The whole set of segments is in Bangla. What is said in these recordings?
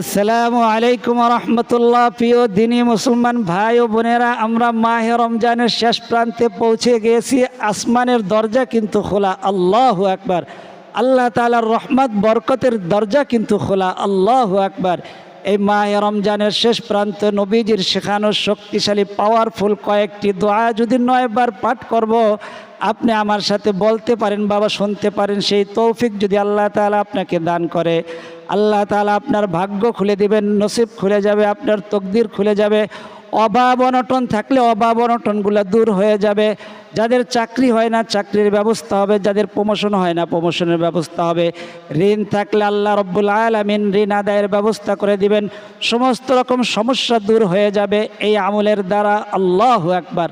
আসসালামু আলাইকুম রহমতুল্লাহ। প্রিয় দিনী মুসলমান ভাই ও বোনেরা, আমরা মাহে রমজানের শেষ প্রান্তে পৌঁছে গিয়েছি। আসমানের দরজা কিন্তু খোলা, আল্লাহ একবার আল্লাহ তালার রহমত, বরকতের দরজা কিন্তু খোলা, আল্লাহ একবার এই মাহে রমজানের শেষ প্রান্তে নবীজির শেখানো শক্তিশালী পাওয়ারফুল কয়েকটি দোয়া যদি নয়বার পাঠ করব, আপনি আমার সাথে বলতে পারেন, বাবা শুনতে পারেন, সেই তৌফিক যদি আল্লাহ তাআলা আপনাকে দান করে। আল্লাহ তালা আপনার ভাগ্য খুলে দিবেন, নসিব খুলে যাবে, আপনার তকদির খুলে যাবে। অভাব অনটন থাকলে অভাব অনটনগুলো দূর হয়ে যাবে। যাদের চাকরি হয় না, চাকরির ব্যবস্থা হবে। যাদের প্রমোশন হয় না প্রমোশনের ব্যবস্থা হবে। ঋণ থাকলে আল্লাহ রব্বুল আলমিন ঋণ আদায়ের ব্যবস্থা করে দিবেন। সমস্ত রকম সমস্যা দূর হয়ে যাবে। এই আমলের দ্বারা আল্লাহ একবার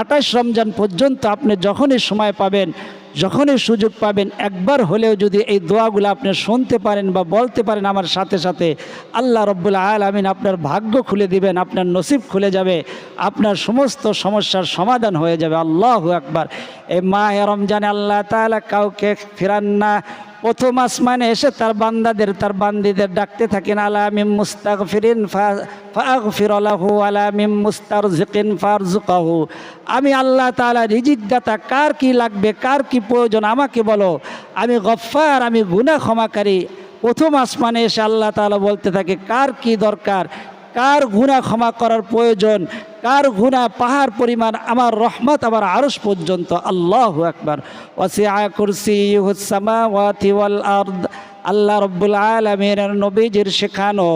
আঠাশ রমজান পর্যন্ত আপনি যখনই সময় পাবেন যখনই সুযোগ পাবেন, একবার হলেও যদি এই দোয়াগুলো আপনি শুনতে পারেন বা বলতে পারেন আমার সাথে সাথে, আল্লাহ রব্বুল আমিন আপনার ভাগ্য খুলে দিবেন, আপনার নসিব খুলে যাবে, আপনার সমস্ত সমস্যার সমাধান হয়ে যাবে। আল্লাহ একবার এই মাহে রমজানে আল্লাহ তালা কাউকে ফিরান না প্রথম আসমানে এসে তার বান্দাদের, তার বান্দিদের ডাকতে থাকেন আলামিম মুস্তাক ফিরিন ফাগ ফিরলাহু আলামিম মুস্তার জিকিন ফারজুকাহু আমি আল্লাহ তাআলা রিজিক দাতা কার কি লাগবে, কার কি প্রয়োজন, আমাকে বলো। আমি গফ্ফার, আমি গুনাহ ক্ষমাকারী প্রথম আসমানে এসে আল্লাহ তাআলা বলতে থাকে, কার কি দরকার? কার গুণা ক্ষমা করার প্রয়োজন? কার গুণা পাহাড় পরিমাণ আমার রহমত, আমার আরস পর্যন্ত? আল্লাহ একবার আল্লাহ রব্বুল আলামিনের নবীজির শেখানো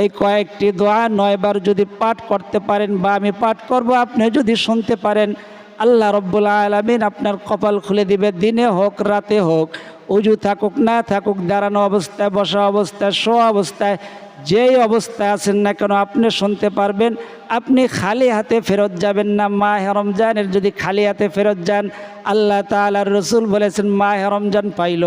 এই কয়েকটি দোয়া নয়বার যদি পাঠ করতে পারেন বা আমি পাঠ করব, আপনি যদি শুনতে পারেন, আল্লাহ রব্বুল আলমিন আপনার কপাল খুলে দিবে, দিনে হোক, রাতে হোক, উজু থাকুক, না থাকুক, দাঁড়ানো অবস্থায়, বসা অবস্থায় শো অবস্থায় যেই অবস্থায় আছেন না কেন, আপনি শুনতে পারবেন, আপনি খালি হাতে ফেরত যাবেন না। মা রমজানের যদি খালি হাতে ফেরত যান, আল্লাহ তালার রসুল বলেছেন মা রমজান পাইল।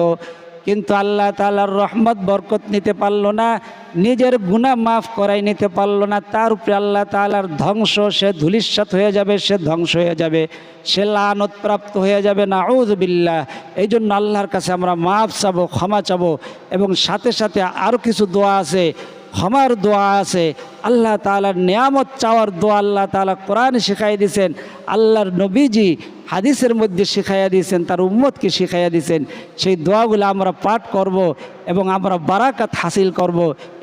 কিন্তু আল্লাহ তালার রহমত বরকত নিতে পারল না, নিজের গুণা মাফ করাই নিতে পারল না। তার উপরে আল্লাহ তালার ধ্বংস, সে ধুলিস্বাত হয়ে যাবে, সে ধ্বংস হয়ে যাবে, সে লানত প্রাপ্ত হয়ে যাবে না বিল্লাহ। এই জন্য আল্লাহর কাছে আমরা মাফ চাবো, ক্ষমা চাবো, এবং সাথে সাথে আরও কিছু দোয়া আছে। ক্ষমার দোয়া আছে। আল্লাহ তালার নিয়ামত চাওয়ার দোয়া আল্লাহ তালা কোরআন শিখাই দিয়েছেন। আল্লাহর নবীজি হাদিসের মধ্যে শিখাইয়া দিয়েছেন, তার উম্মতকে শিখাইয়া দিয়েছেন। সেই দোয়াগুলো আমরা পাঠ করব এবং আমরা বারাকাত হাসিল করব।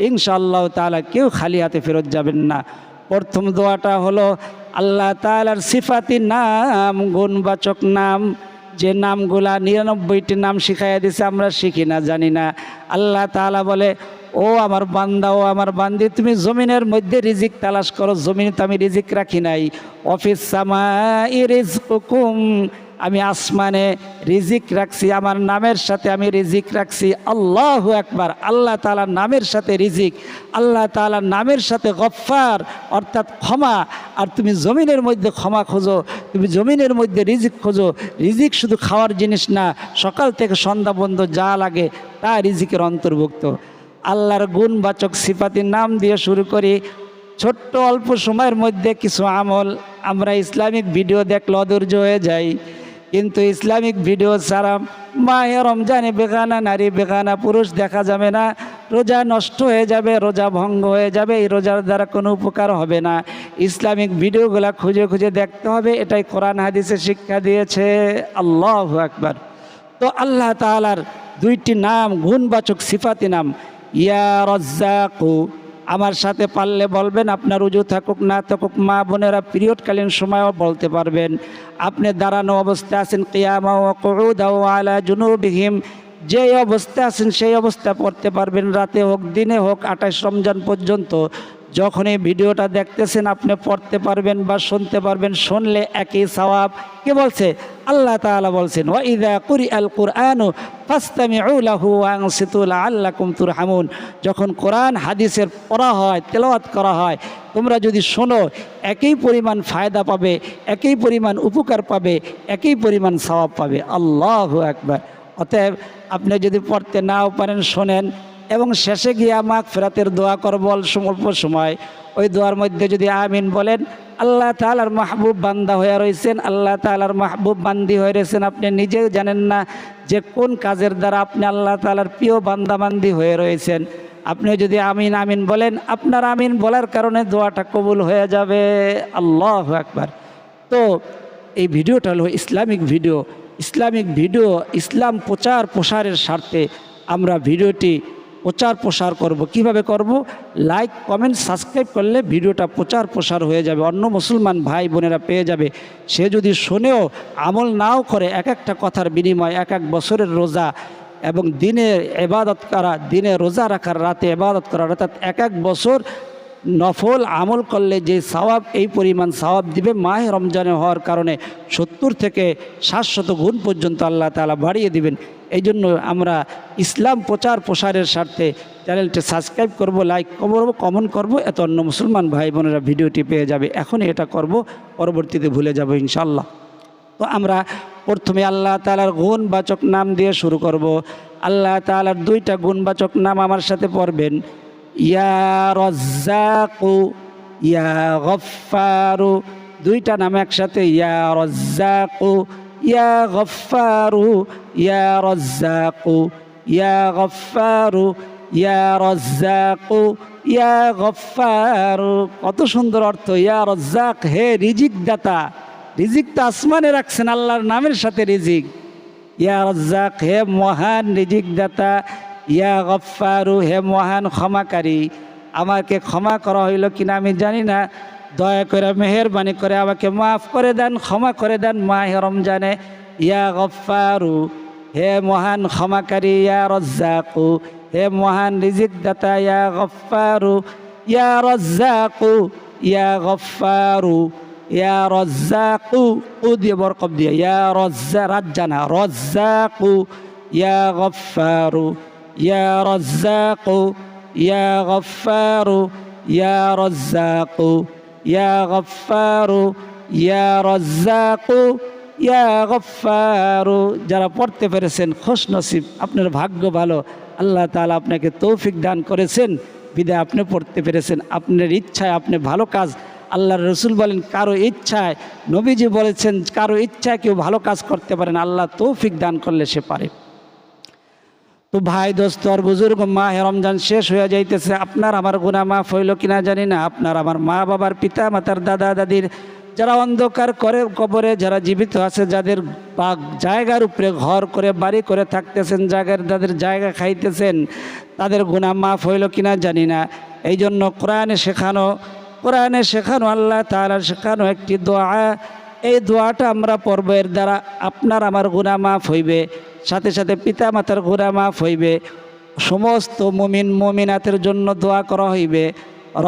ইনশাআল্লাহ তালা কেউ খালি হাতে ফেরত যাবেন না। প্রথম দোয়াটা হলো, আল্লাহ তালার সিফাতি নাম, গুণবাচক নাম, যে নামগুলা নিরানব্বইটি নাম শিখাইয়া দিছে আমরা শিখি না, জানি না। আল্লাহ তালা বলে ও আমার বান্দা, ও আমার বান্দি, তুমি জমিনের মধ্যে রিজিক তালাশ করো। জমিনে তো আমি রিজিক রাখি নাই। অফিস আমি আসমানে রিজিক রাখছি, আমার নামের সাথে আমি রিজিক রাখছি। আল্লাহ একবার আল্লাহ তালার নামের সাথে রিজিক, আল্লাহ তালার নামের সাথে গফ্ফার, অর্থাৎ ক্ষমা। আর তুমি জমিনের মধ্যে ক্ষমা খোঁজো, তুমি জমিনের মধ্যে রিজিক খোঁজো। রিজিক শুধু খাওয়ার জিনিস না, সকাল থেকে সন্ধ্যা বন্ধ যা লাগে তা রিজিকের অন্তর্ভুক্ত। আল্লাহর গুণবাচক সিফাতির নাম দিয়ে শুরু করি। ছোট্ট অল্প সময়ের মধ্যে কিছু আমল, আমরা ইসলামিক ভিডিও দেখলে অধৈর্য হয়ে যাই। কিন্তু ইসলামিক ভিডিও ছাড়া মাহে রমজানে বেগানা, নারী বেগানা, পুরুষ দেখা যাবে না। রোজা নষ্ট হয়ে যাবে, রোজা ভঙ্গ হয়ে যাবে, এই রোজার দ্বারা কোনো উপকার হবে না। ইসলামিক ভিডিওগুলা খুঁজে খুঁজে দেখতে হবে, এটাই কোরআন হাদিসে শিক্ষা দিয়েছে। আল্লাহ আকবার। তো আল্লাহ তালার দুইটি নাম, গুণবাচক সিফাতি নাম ইয়া রজ্জাকু, আমার সাথে পারলে বলবেন, আপনার উজু থাকুক, না থাকুক, মা বোনেরা পিরিয়ডকালীন সময়ও বলতে পারবেন। আপনি দাঁড়ানো অবস্থায় আছেন, কেয়ামা জুনুবিহিম। যে অবস্থা আছেন, সেই অবস্থা পড়তে পারবেন, রাতে হোক, দিনে হোক, আঠাশ রমজান পর্যন্ত। যখন এই ভিডিওটা দেখতেছেন, আপনি পড়তে পারবেন বা শুনতে পারবেন, শুনলে একই সওয়াব। কে বলছে? আল্লাহ তাআলা বলছেন কুরি আল তুরহামুন। যখন কোরআন হাদিসের পড়া হয়, তেলাওয়াত করা হয়, তোমরা যদি শোনো, একই পরিমাণ ফায়দা পাবে, একই পরিমাণ উপকার পাবে, একই পরিমাণ সওয়াব পাবে। আল্লাহ একবার অতএব আপনি যদি পড়তে নাও পারেন, শোনেন এবং শেষে গিয়ে আমাক ফেরাতের দোয়া করব অল্প সময়। ওই দোয়ার মধ্যে যদি আমিন বলেন, আল্লাহ তালার মাহবুব বান্দা হয়ে রয়েছেন আল্লাহ তালার মাহবুব বান্দি হয়ে রয়েছেন আপনি নিজেও জানেন না যে কোন কাজের দ্বারা আপনি আল্লাহ তালার প্রিয় বান্দা বান্দি হয়ে রয়েছেন আপনি যদি আমিন আমিন বলেন, আপনার আমিন বলার কারণে দোয়াটা কবুল হয়ে যাবে। আল্লাহ একবার তো এই ভিডিওটা হলো ইসলামিক ভিডিও। ইসলামিক ভিডিও, ইসলাম প্রচার প্রসারের স্বার্থে আমরা ভিডিওটি প্রচার প্রসার করব। কীভাবে করব? লাইক কমেন্ট সাবস্ক্রাইব করলে ভিডিওটা প্রচার প্রসার হয়ে যাবে। অন্য মুসলমান ভাই বোনেরা পেয়ে যাবে। সে যদি শোনেও আমল নাও করে, এক একটা কথার বিনিময় এক এক বছরের রোজা এবং দিনে এবাদত করা, দিনে রোজা রাখার রাতে এবাদত করা, অর্থাৎ এক এক বছর নফল আমল করলে যে সওয়াব, এই পরিমাণ সওয়াব দিবে মাহে রমজানে হওয়ার কারণে সত্তর থেকে সাতশত গুণ পর্যন্ত আল্লাহ তালা বাড়িয়ে দিবেন। এই জন্য আমরা ইসলাম প্রচার প্রসারের স্বার্থে চ্যানেলটি সাবস্ক্রাইব করব, লাইক করব, কমেন্ট করব, এত অন্য মুসলমান ভাই বোনেরা ভিডিওটি পেয়ে যাবে। এখন এটা করব, পরবর্তীতে ভুলে যাব ইনশাল্লাহ তো আমরা প্রথমে আল্লাহ তালার গুণবাচক নাম দিয়ে শুরু করব। আল্লাহ তালার দুইটা গুণবাচক নাম আমার সাথে পড়বেন। ইয়া রজ্জাকু, ইয়া গফারু দুইটা নাম একসাথে, ইয়া রজ্জাকু, ইয়া গফারু ইয়া রজ্জাকু, ইয়া গফারু ইয়া রজ্জাকু, ইয়া গফারু কত সুন্দর অর্থ, ইয়া রজ্জাক, হে রিজিক দাতা রিজিক তো আসমানে রাখছেন, আল্লাহর নামের সাথে রিজিক। ইয়া রজ্জাক, হে মহান রিজিক দাতা ইয়া গফারু হে মহান ক্ষমাকারী, আমাকে ক্ষমা করা হইল কিনা আমি জানি না। দয়া করে মেহরবানি করে আমাকে মাফ করে দেন, ক্ষমা করে দেন মাহে রমজানে। ইয়া গফারু হে মহান ক্ষমাকারী, ইয়া রজ্জাকু হে মহান রিজিক দাতা ইয়া গফারু ইয়া রজ্জাকু, ইয়া গফারু ইয়া রজ্জাকু, উ দিয়ে বরকব দিয়ে, ইয়া রজ্জা, রাজ্জানা, রজ্জাকু, ইয়া গফারু ইয়া রজ্জাকু ইয়া গফারু ইয়া রজ্জাকু ইয়া গফারু ইয়া রজ্জাকু ইয়া গফারু যারা পড়তে পেরেছেন, খোশ নসিব, আপনার ভাগ্য ভালো। আল্লাহ তাআলা আপনাকে তৌফিক দান করেছেন। বিদায় আপনি পড়তে পেরেছেন, আপনার ইচ্ছায় আপনি ভালো কাজ। আল্লাহর রসুল বলেন, কারও ইচ্ছায় নবীজি বলেছেন, কারও ইচ্ছায় কেউ ভালো কাজ করতে পারেন আল্লাহ তৌফিক দান করলে সে পারে। ভাই, দোস্ত, আর বুজুর্গ মা রমজান শেষ হয়ে যাইতেছে। আপনার আমার গুণা মাফ হইল কিনা জানি না। আপনার আমার মা বাবার পিতা মাতার দাদা দাদির যারা অন্ধকার করে কবরে, যারা জীবিত আছে, যাদের জায়গার উপরে ঘর করে, বাড়ি করে থাকতেছেন জায়গার যাদের জায়গা খাইতেছেন, তাদের গুণা মাফ হইল কিনা জানি না। এই জন্য কোরআনে শেখানো কোরআনে শেখানো, আল্লাহ তাআলা শেখানো একটি দোয়া এই দোয়াটা আমরা পর্বের দ্বারা আপনার আমার গুণা মাফ হইবে, সাথে সাথে পিতা মাতার গুণা মাফ হইবে, সমস্ত মুমিন মুমিনাতের জন্য দোয়া করা হইবে।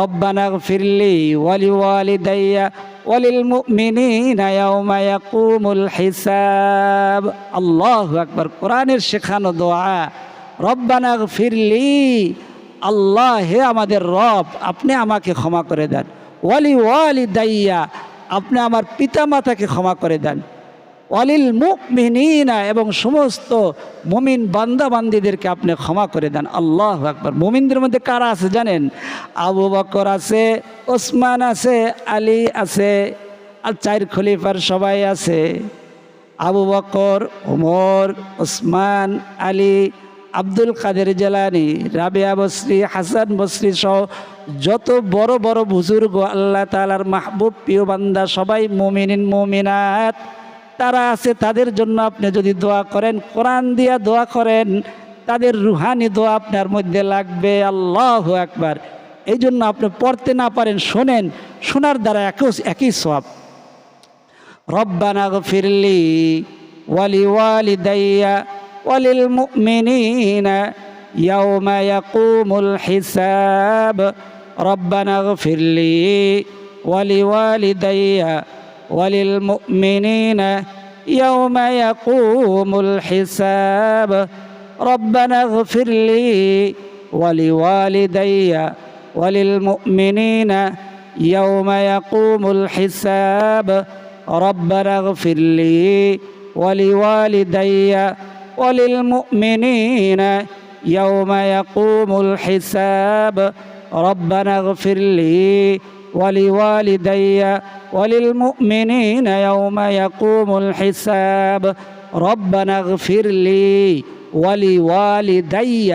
রব্বানা ফিরলি ওয়ালি ওয়ালি দাইয়া ওয়ালিল মুমিনিনা ইয়াউমা ইয়াকুমুল হিসাব। আল্লাহু আকবার, কোরআনের শেখানো দোয়া। রব্বানা ফিরলি আল্লাহ হে আমাদের রব, আপনি আমাকে ক্ষমা করে দেন। ওয়ালি ওয়ালি দাইয়া আপনি আমার পিতা মাতাকে ক্ষমা করে দেন। অলিল মুখ মিহিনা এবং সমস্ত মুমিন বান্দা বান্দিদেরকে আপনি ক্ষমা করে দেন। আল্লাহ আকবর। মুমিনদের মধ্যে কারা আছে জানেন? আবু বকর আছে, ওসমান আছে, আলী আছে, আর চার খলিফার সবাই আছে। আবু বকর, ওমর, ওসমান, আলী আব্দুল কাদের জেলানি, রাবিয়া বসরি, হাসান বসরি সহ যত বড় বড় বুজুর্গ আল্লাহ তালার মাহবুব প্রিয় বান্দা, সবাই মুমিনিন, মুমিনাত। তারা আছে তাদের জন্য আপনি যদি দোয়া করেন, কোরআন দিয়া দোয়া করেন, তাদের রুহানি দোয়া আপনার মধ্যে লাগবে, আল্লাহ একবার এই জন্য আপনি পড়তে না পারেন, শোনেন, শোনার দ্বারা একই একই সব রব্বানা ফিরলি ওয়ালি ওয়ালি দাইয়া وللمؤمنين يوم يقوم الحساب. ربنا اغفر لي ولوالدي وللمؤمنين يوم يقوم الحساب. ربنا اغفر لي ولوالدي وللمؤمنين يوم يقوم الحساب. ربنا اغفر لي ولوالدي وللمؤمنين يوم يقوم الحساب. ربنا اغفر لي ولوالدي وللمؤمنين يوم يقوم الحساب. ربنا اغفر لي ولوالدي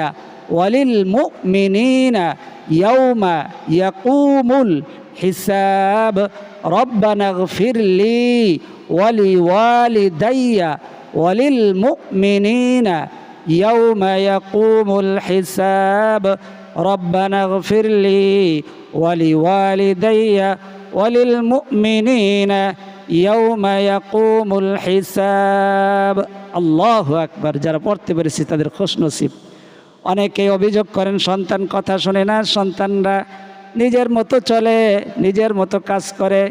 وللمؤمنين يوم يقوم الحساب. ربنا اغفر لي ولوالدي وللمؤمنين يوم يقوم الحساب ربنا اغفر لي ولوالدي وللمؤمنين يوم يقوم الحساب الله أكبر যারা পড়তে পেরেছি তাদের খুশ নসিব অনেকে অভিযোগ করেন সন্তান কথা শোনে না সন্তানরা নিজের মতো চলে নিজের মতো কাজ করে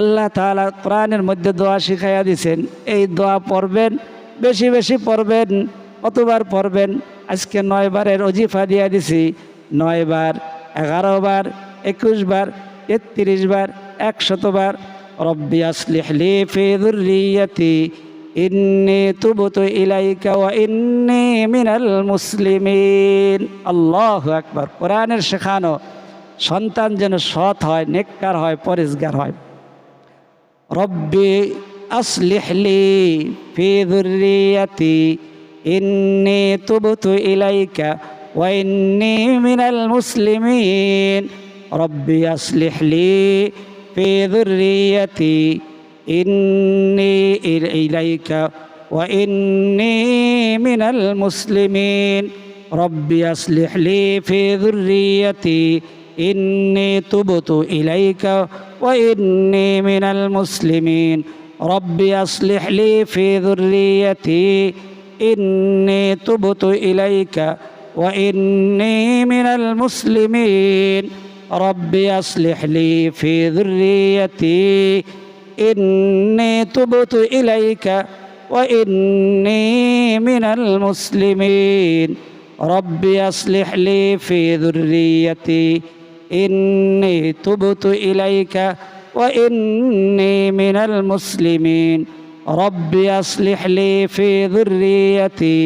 আল্লাহ তাআলা কোরআনের মধ্যে দোয়া শিখাইয়া দিছেন, এই দোয়া পড়বেন, বেশি বেশি পড়বেন কতবার পড়বেন। আজকে নয় বারের অজিফা দিয়া দিছি, নয় বার, এগারো বার, একুশ বার, তেত্রিশ বার একশতবার রব্বি আসলিহ লি ফি যুররিয়াতি ইন্নি তুবতু ইলাইকা ওয়া ইন্নি মিনাল মুসলিমিন। আল্লাহু আকবার। কোরআনের শেখানো সন্তান যেন সৎ হয়, নেককার হয় পরিষ্কার হয়। রব্বি আসলিহ লি ফি যুররিয়াতি ইন্নি তুবতু ইলাইকা ওয়া ইন্নি মিনাল মুসলিমিন রব্বি আসলিহ লি ফি যুররিয়াতি ইন্নি ইলাইকা ওয়া ইন্নি মিনাল মুসলিমিন রব্বি আসলিহ লি ফি যুররিয়াতি ইন্নি তুবতু ইলাইকা ওয়া ইন্নি মিনাল মুসলিমিন রব্বি আসলিহ লি ফি যুররিয়াতি ইন্নি তুবতু ইলাইকা ওয়া ইন্নি মিনাল মুসলিমিন রব্বি আসলিহ লি ফি যুররিয়াতি ইন্নি তুবতু ইলাইকা ওয়া ইন্নি মিনাল মুসলিমিন ইন্নি তুবতু ইলাইকা ওয়া ইন্নি মিনাল মুসলিমিন রব্বি আসলিহ লি ফি যুররিয়াতি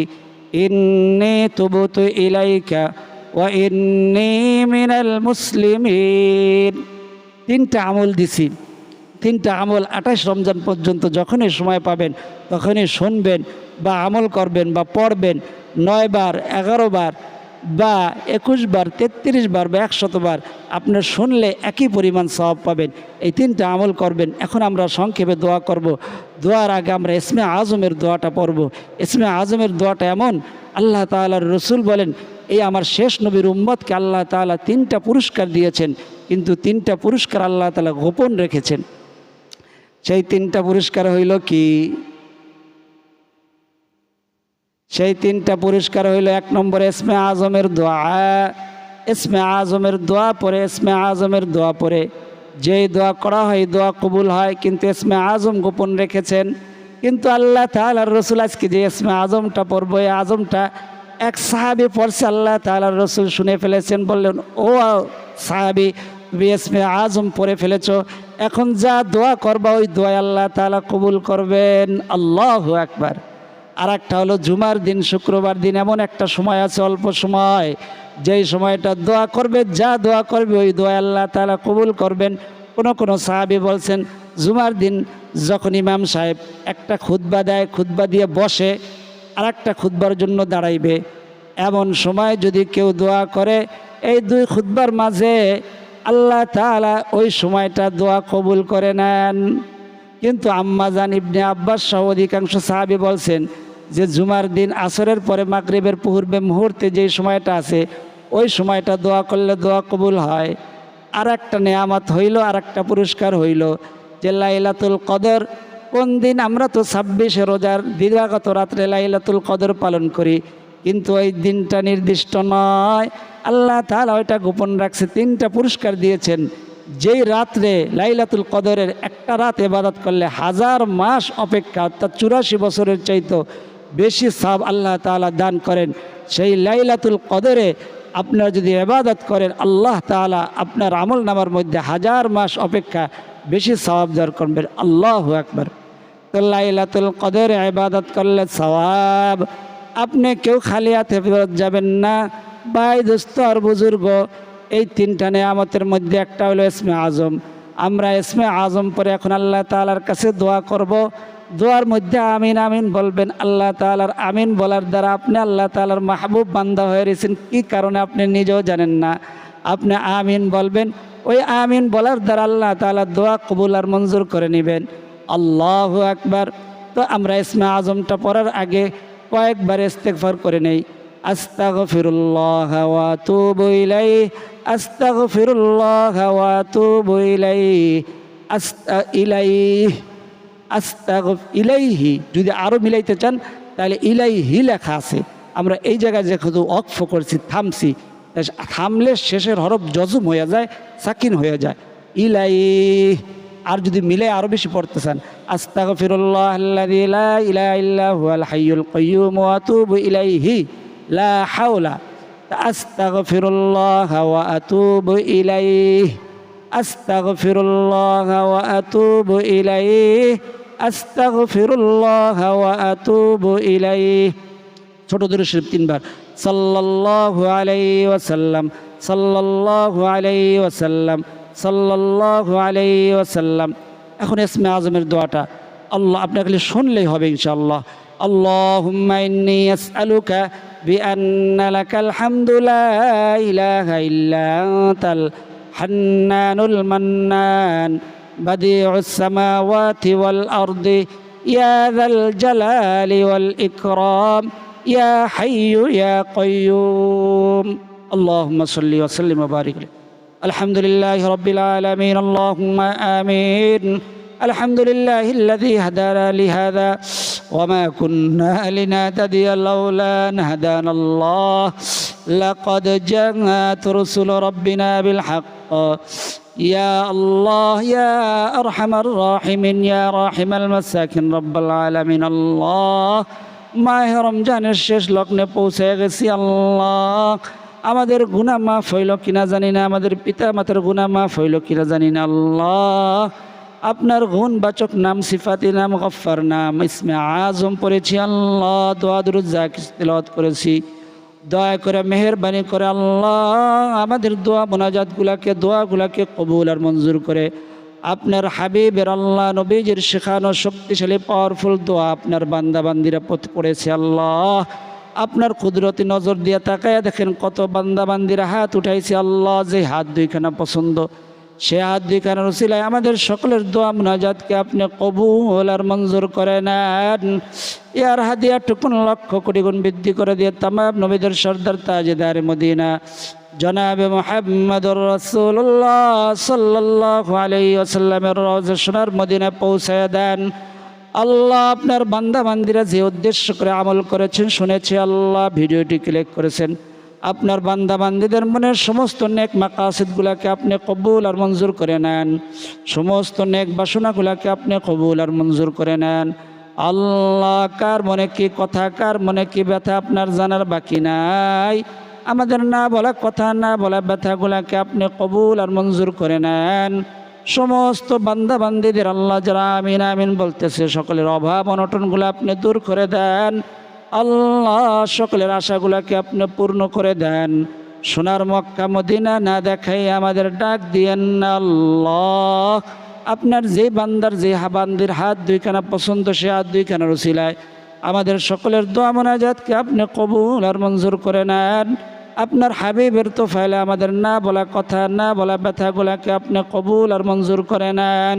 ইন্নি তুবতু ইলাইকা ওয়া ইন্নি মিনাল মুসলিমিন তিনটা আমল দিছি। তিনটা আমল আঠাশ রমজান পর্যন্ত যখনই সময় পাবেন, তখনই শুনবেন বা আমল করবেন বা পড়বেন। নয় বার এগারো বার বা একুশ বার, তেত্রিশ বার বা একশতবার আপনার শুনলে একই পরিমাণ সওয়াব পাবেন। এই তিনটা আমল করবেন। এখন আমরা সংক্ষেপে দোয়া করব। দোয়ার আগে আমরা ইসমে আজমের দোয়াটা পড়ব। ইসমে আজমের দোয়াটা এমন, আল্লাহ তাআলার রসুল বলেন, এই আমার শেষ নবীর উম্মতকে আল্লাহ তাআলা তিনটা পুরস্কার দিয়েছেন, কিন্তু তিনটা পুরস্কার আল্লাহ তাআলা গোপন রেখেছেন। সেই তিনটা পুরস্কার হইল কি? সেই তিনটা পুরস্কার হইল এক নম্বর এসমে আজমের দোয়া, এসমে আজমের দোয়া পরে, এসমে আজমের দোয়া পরে। যেই দোয়া করা হয় দোয়া কবুল হয়, কিন্তু এসমে আজম গোপন রেখেছেন। কিন্তু আল্লাহ তালার রসুল আজকে যে এসমে আজমটা পড়ব, এই আজমটা এক সাহাবি পড়ছে, আল্লাহ তালার রসুল শুনে ফেলেছেন, বললেন, ও সাহাবি, তুমি এসমে আজম পড়ে ফেলেছ, এখন যা দোয়া করবা, ওই দোয়া আল্লাহ তালা কবুল করবেন। আল্লাহ একবার আর একটা হলো জুমার দিন, শুক্রবার দিন এমন একটা সময় আছে, অল্প সময়। যেই সময়টা দোয়া করবে, যা দোয়া করবে, ওই দোয়া আল্লাহ তালা কবুল করবেন। কোনো কোনো সাহাবি বলছেন, জুমার দিন যখন ইমাম সাহেব একটা খুতবা দেয়, খুতবা দিয়ে বসে আর একটা খুতবার জন্য দাঁড়াইবে। এমন সময় যদি কেউ দোয়া করে, এই দুই খুতবার মাঝে আল্লাহ তালা ওই সময়টা দোয়া কবুল করে নেন। কিন্তু আম্মাজান ইবনে আব্বাস সহ অধিকাংশ সাহাবি বলছেন যে জুমার দিন আসরের পরে মাগরিবের পূর্বে মুহূর্তে যেই সময়টা আছে, ওই সময়টা দোয়া করলে দোয়া কবুল হয়। আর একটা নেয়ামত হইল আর একটা পুরস্কার হইল যে লাইলাতুল কদর, কোন দিন আমরা তো ছাব্বিশে রোজার দীর্ঘাগত রাত্রে লাইলাতুল কদর পালন করি, কিন্তু ওই দিনটা নির্দিষ্ট নয়। আল্লাহ তাহলে ওইটা গোপন রাখছে, তিনটা পুরস্কার দিয়েছেন। যেই রাত্রে লাইলাতুল কদরের একটা রাত এবাদত করলে হাজার মাস অপেক্ষা, অর্থাৎ চুরাশি বছরের চাইতো বেশি সাব আল্লাহ তাআলা দান করেন। সেই লাইলাতুল কদরে আপনারা যদি এবাদত করেন, আল্লাহ তাআলা আপনার আমল নামার মধ্যে হাজার মাস অপেক্ষা বেশি সওয়াব দর করবেন। আল্লাহ একবার তো লাইলাতুল কদরে ইবাদত করলে সওয়াব। আপনি কেউ খালি হাতে ফেরত যাবেন না। বাই দোস্ত আর বুজুর্গ, এই তিনটা নেয়ামতের মধ্যে একটা হলো ইসমে আজম। আমরা ইসমে আজম পরে এখন আল্লাহ তালার কাছে দোয়া করব। দোয়ার মধ্যে আমিন আমিন বলবেন, আল্লাহ তালার আমিন বলার দ্বারা আপনি আল্লাহ তালার মাহবুব বান্দা হয়ে রয়েছেন। কী কারণে আপনি নিজেও জানেন না? আপনি আমিন বলবেন, ওই আমিন বলার দ্বারা আল্লাহ তালা দোয়া কবুল আর মঞ্জুর করে নেবেন। আল্লাহ একবার তো আমরা ইসমে আজমটা পড়ার আগে কয়েকবার ইস্তেকফার করে নেই। আস্তাগফিরুল্লাহ ওয়া তুবু ইলাইহি, আস্তাগফিরুল্লাহ ওয়া তুবু ইলাইহি, আস্তা ইলাইহি। আস্তাগ ইলাইহি। যদি আরও মিলাইতে চান, তাহলে ইলাইহি লেখা আছে। আমরা এই জায়গায় যে শুধু অক্ফ করছি, থামছি থামলে শেষের হরফ জজুম হয়ে যায়, সাকিন হয়ে যায়। ইলাই আর যদি মিলে আরও বেশি পড়তে চান আস্তাগ ফিরুল্লাহ আল্লাযী লা হাওলা। আস্তাগফিরুল্লাহ আস্তাগফিরুল্লাহ ইলাইহি। আস্তাগফিরুল্লাহ ওয়া আতুবু ইলাইহি ছোট দূরে শরীফ তিনবার সাল্লাল্লাহু আলাইহি ওয়াসাল্লাম সাল্লাল্লাহু আলাইহি ওয়াসাল্লাম সাল্লাল্লাহু আলাইহি ওয়াসাল্লাম এখন ইসমে আজমের দোয়াটা আল্লাহ আপনি খালি শুনলেই হবে ইনশাআল্লাহ اللهم إني أسألك بأن لك الحمد لا إله إلا أنت الحنان المنان بديع السماوات والأرض يا ذا الجلال والإكرام يا حي يا قيوم. اللهم صل وسلم وبارك عليه. الحمد لله رب العالمين. اللهم آمين. الحمد لله الذي هدانا لهذا. وما كنا لنهتدي لولا أن هدانا الله. لقد جاءت رسل ربنا بالحق. يا الله يا أرحم الراحمين يا راحم المساكين رب العالمين الله মাহে রমজানের শেষ লগ্নে পৌঁছে গেছি আল্লাহ আমাদের গুণা মাফ হইল কিনা জানি না আমাদের পিতা মাতার গুণা মাফ হইল কিনা জানি না আল্লাহ আপনার গুণ বাচক নাম সিফাতি নাম গফার নাম ইসমে আজম পড়েছি আল্লাহ দোয়া দুরুজ্জা তিলত করেছি দয়া করে মেহরবানি করে আল্লাহ আমাদের দোয়া মোনাজাতগুলাকে, দোয়াগুলাকে কবুল আর মঞ্জুর করে। আপনার হাবিবের আল্লাহ, নবীজির শেখানো শক্তিশালী পাওয়ারফুল দোয়া আপনার বান্দাবান্দিরা পথ- পড়েছে আল্লাহ। আপনার কুদরতি নজর দিয়ে তাকায় দেখেন কত বান্দাবান্দিরা হাত উঠাইছে আল্লাহ, যে হাত দুইখানা পছন্দ। সে দুইখানা রসিলায় আমাদের সকলের দোয়া মুনাজাতকে আপনি কবুল আর মঞ্জুর করে নেন। ইয়ার হাদিয়া টুকুন লক্ষ কোটি গুণ বৃদ্ধি করে দিয়ে তামাম নবীদের সর্দার তাজেদার মদিনা। জনাবে মোহাম্মদুর রসুল্লাহ সাল্লাহ আলাই আসাল্লামের সোনার মদিনা পৌঁছায় দেন। আল্লাহ আপনার বান্দা বান্দিরা যে উদ্দেশ্য করে আমল করেছেন শুনেছি, আল্লাহ ভিডিওটি ক্লিক করেছেন। আপনার বান্দা বান্দিদের মনের সমস্ত নেক মাকাসিদগুলাকে আপনি কবুল আর মঞ্জুর করে নেন। সমস্ত নেক বাসনাগুলাকে আপনি কবুল আর মঞ্জুর করে নেন। আল্লাহ, কার মনে কি কথা, কার মনে কি ব্যথা আপনার জানার বাকি নাই? আমাদের না বলা কথা, না বলা ব্যথাগুলাকে আপনি কবুল আর মঞ্জুর করে নেন। সমস্ত বান্দা বান্দিদের আল্লাহ যারা আমিন আমিন বলতেছে, সকলের অভাব অনটনগুলো আপনি দূর করে দেন। আল্লাহ সকলের আশাগুলাকে আপনি পূর্ণ করে দেন। সোনার মক্কা, মদিনা না দেখাই আমাদের ডাক দিয়েন না আল্লাহ। আপনার যে বান্দার, যে হাবান্দির হাত দুইখানা পছন্দ, সে হাত দুইখানা রসিলায় আমাদের সকলের দোয়া মোনাজাতকে আপনি কবুল আর মঞ্জুর করে নেন। আপনার হাবিবের তো ফাইলে আমাদের না বলা কথা, না বলা ব্যথাগুলাকে আপনি কবুল আর মঞ্জুর করে নেন।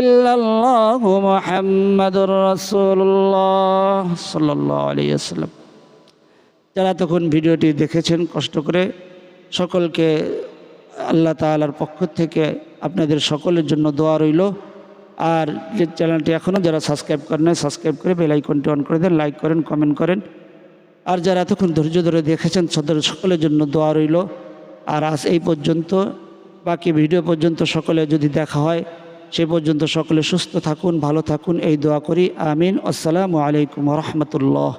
ইল্লাল্লাহু মুহাম্মাদুর রাসূলুল্লাহ সাল্লাল্লাহু আলাইহি যারা তখন ভিডিওটি দেখেছেন, কষ্ট করে সকলকে আল্লাহ তালার পক্ষ থেকে আপনাদের সকলের জন্য দোয়া রইল। আর যে চ্যানেলটি এখনও যারা সাবস্ক্রাইব করেন সাবস্ক্রাইব করে বেল আইকনটি অন করে দেন, লাইক করেন, কমেন্ট করেন। আর যারা এতক্ষণ ধৈর্য ধরে দেখেছেন, সদর সকলের জন্য দোয়া রইল। আর আজ এই পর্যন্ত, বাকি ভিডিও পর্যন্ত সকলে যদি দেখা হয় সে পর্যন্ত সকলে সুস্থ থাকুন ভালো থাকুন এই দোয়া করি আমিন। আসসালামু আলাইকুম রহমতুল্লাহ।